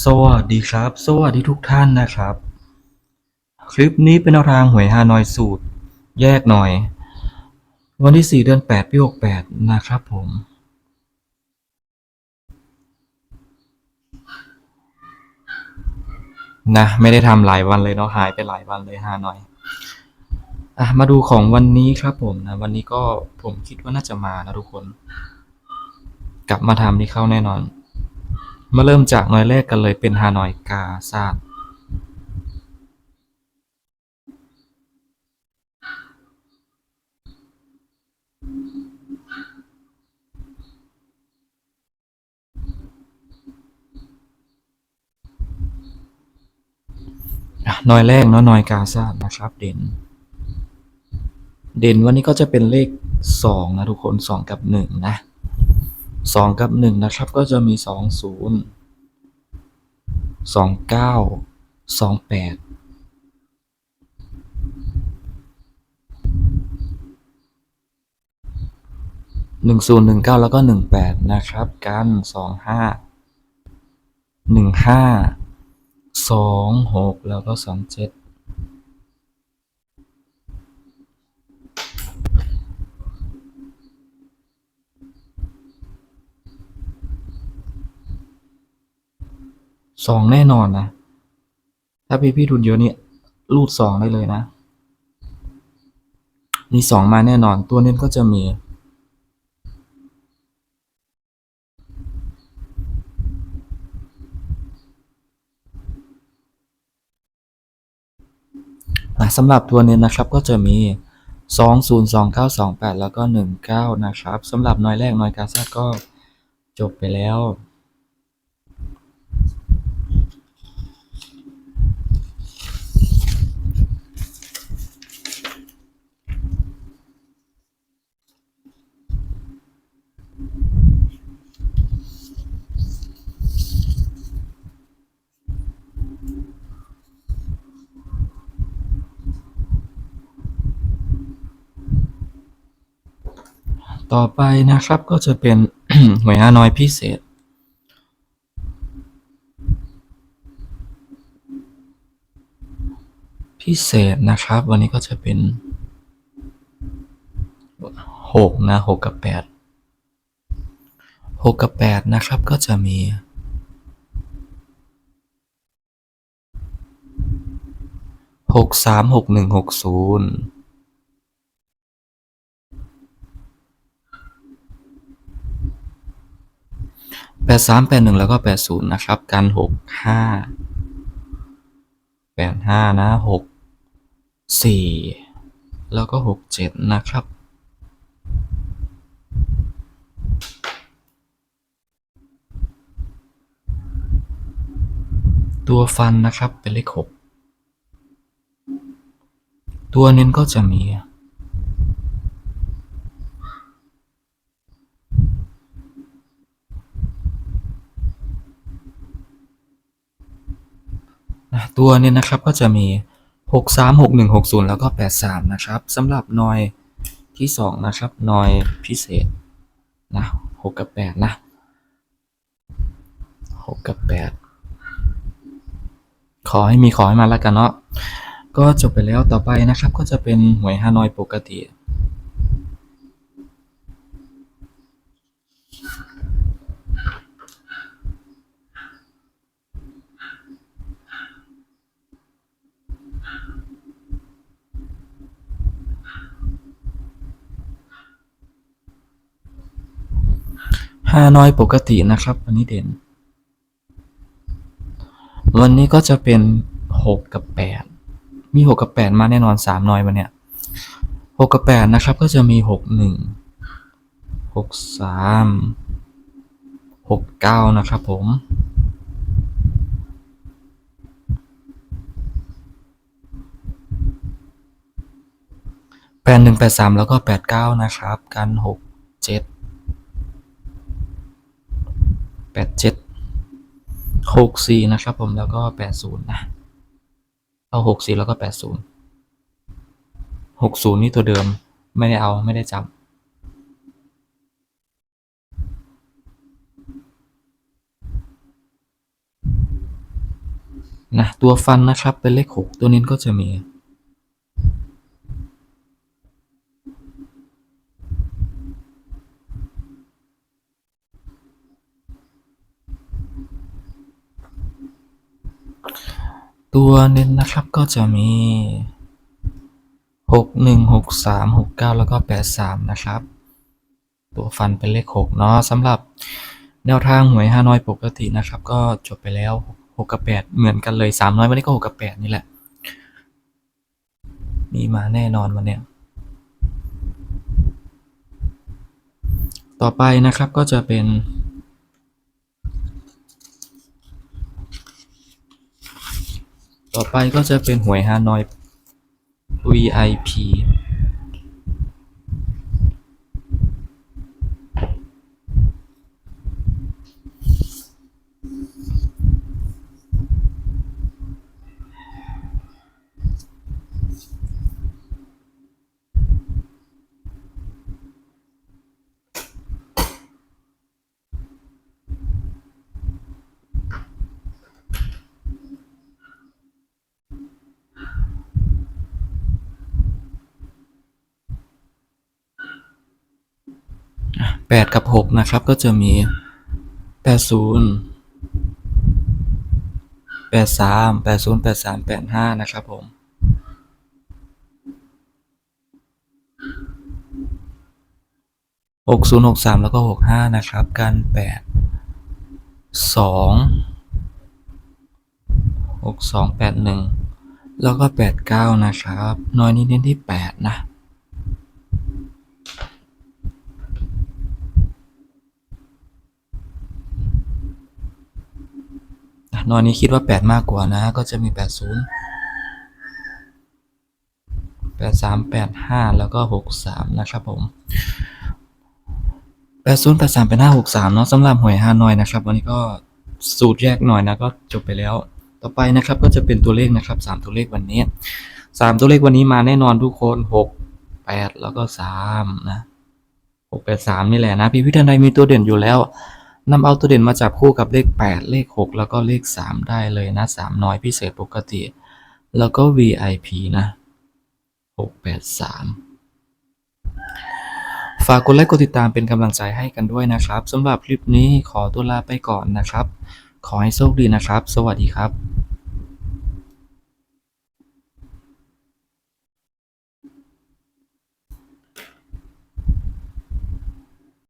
สวัสดีครับ สวัสดีทุกท่านนะครับ คลิปนี้เป็นแนวทางหวยฮานอยสูตร แยกหน่อย วันที่ 4 เดือน 8 ปี 68 นะครับผม นะ ไม่ได้ทำหลายวันเลยเนาะหายไปหลายวันเลยฮานอยอะมาดูของวันนี้ครับผมนะ วันนี้ก็ผมคิดว่าน่าจะมานะทุกคน กลับมาทำนี่เข้าแน่นอน มาเริ่มจากหน่วยแรกกันเลยเป็นฮานอยกาซาดหน่วยแรกเนาะหน่วยกาซาดนะครับ เด่น เด่นวันนี้ก็จะเป็นเลขสองนะ ทุกคนสองกับหนึ่งนะ 2 กับ 1 นะครับ ก็จะมี 2 0 2 9 2 8 1019 แล้วก็ 18 นะครับ กัน 25 15 26 แล้วก็ 27 สองแน่นอนนะ ถ้าพี่พี่ทุนเยอะเนี่ยรูดสองได้เลยนะ มีสองมาแน่นอน ตัวเน้นก็จะมีอะสำหรับตัวเน้นนะครับก็จะมี 2 0 2 9 2 8 แล้วก็ 19 นะครับสำหรับน้อยแรกน้อยกาซ่าก็จบไปแล้ว ต่อไปนะครับก็จะเป็นหวยฮานอยพิเศษ พิเศษนะครับ วันนี้ก็จะเป็นหกนะหกกับแปดหกกับแปดนะครับก็จะมีหกสามหกหนึ่งหกศูนย์ แปดสามแปดหนึ่งแล้วก็แปดศูนย์นะครับ กันหกห้าแปดห้านะหกสี่แล้วก็หกเจ็ดนะครับ ตัวฟันนะครับเป็นเลขหกตัวเน้นก็จะมี ตัวเนี้นะครับก็จะมี 6 3 6 1 6 0 แล้วก็ 8 3 นะครับสำหรับนอยที่ 2 นะครับนอยพิเศษนะ6กับ 8 นะ 6 กับ 8 ขอให้มีขอให้มาแล้วกันเนาะก็จบไปแล้วต่อไปนะครับก็จะเป็นหวยฮานอยปกติ ฮานอยปกตินะครับวันนี้เด่น วันนี้ก็จะเป็นหกกับแปดมีหกกับแปดมาแน่นอนสามนอยวันเนี้ยหกกับแปดนะครับ ก็จะมีหกหนึ่งหกสามหกเก้านะครับผมแปดหนึ่งแปดสามแล้วก็แปดเก้านะครับ กันหกเจ็ด แปดเจ็ดหกสี่นะครับผมแล้วก็แปดศูนย์นะ เอาหกสี่แล้วก็แปดศูนย์หกศูนย์นี่ตัวเดิมไม่ได้เอาไม่ได้จับนะตัวฟันนะครับเป็นเลขหกตัวเน้ก็จะมี ตัวเน้นนะครับก็จะมีหกหนึ่งหกสามหกเก้าแล้วก็แปดสามนะครับ ตัวฟันเป็นเลขหกเนาะสำหรับแนวทางหวยฮานอยปกตินะครับ ก็จบไปแล้วหกกับแปดเหมือนกันเลยสามน้อยวันนี้ก็หกกับแปดนี่แหละ มีมาแน่นอนวันเนี้ยต่อไปนะครับก็จะเป็น ต่อ ไปก็จะเป็นหวยฮานอย VIP แปดกับหกนะครับ ก็จะมีแปดศูนย์แปดสามแปดศูนย์แปดสามแปดห้านะครับผม หกศูนย์หกสามแล้วก็หกห้านะครับ กันแปดสองหกสองแปดหนึ่งแล้วก็แปดเก้านะครับ น้อยนิดน้นที่แปดนะ อะนอนนี้คิดว่า 8 มากกว่านะ ก็จะมี 80 83 85 แล้วก็ 63 นะครับผม80 83 85 63 เนาะสำหรับหวยฮานอยนะครับ วันนี้ก็สูตรแยกหน่อยนะก็จบไปแล้ว ต่อไปนะครับก็จะเป็นตัวเลขนะครับ 3 ตัวเลขวันนี้ 3 ตัวเลขวันนี้มาแน่นอนทุกคน 6 8 แล้วก็ 3 นะ 6 8 3 นี่แหละนะ พี่พิธันใดมีตัวเด่นอยู่แล้ว นำเอาตัวเด่นมาจับคู่กับเลข 8 เลข 6 แล้วก็เลข 3 ได้เลยนะ 3 น้อยพิเศษปกติ แล้วก็ VIP นะ 683 ฝากกดไลค์กดติดตามเป็นกำลังใจให้กันด้วยนะครับสำหรับคลิปนี้ขอตัวลาไปก่อนนะครับ ขอให้โชคดีนะครับ สวัสดีครับ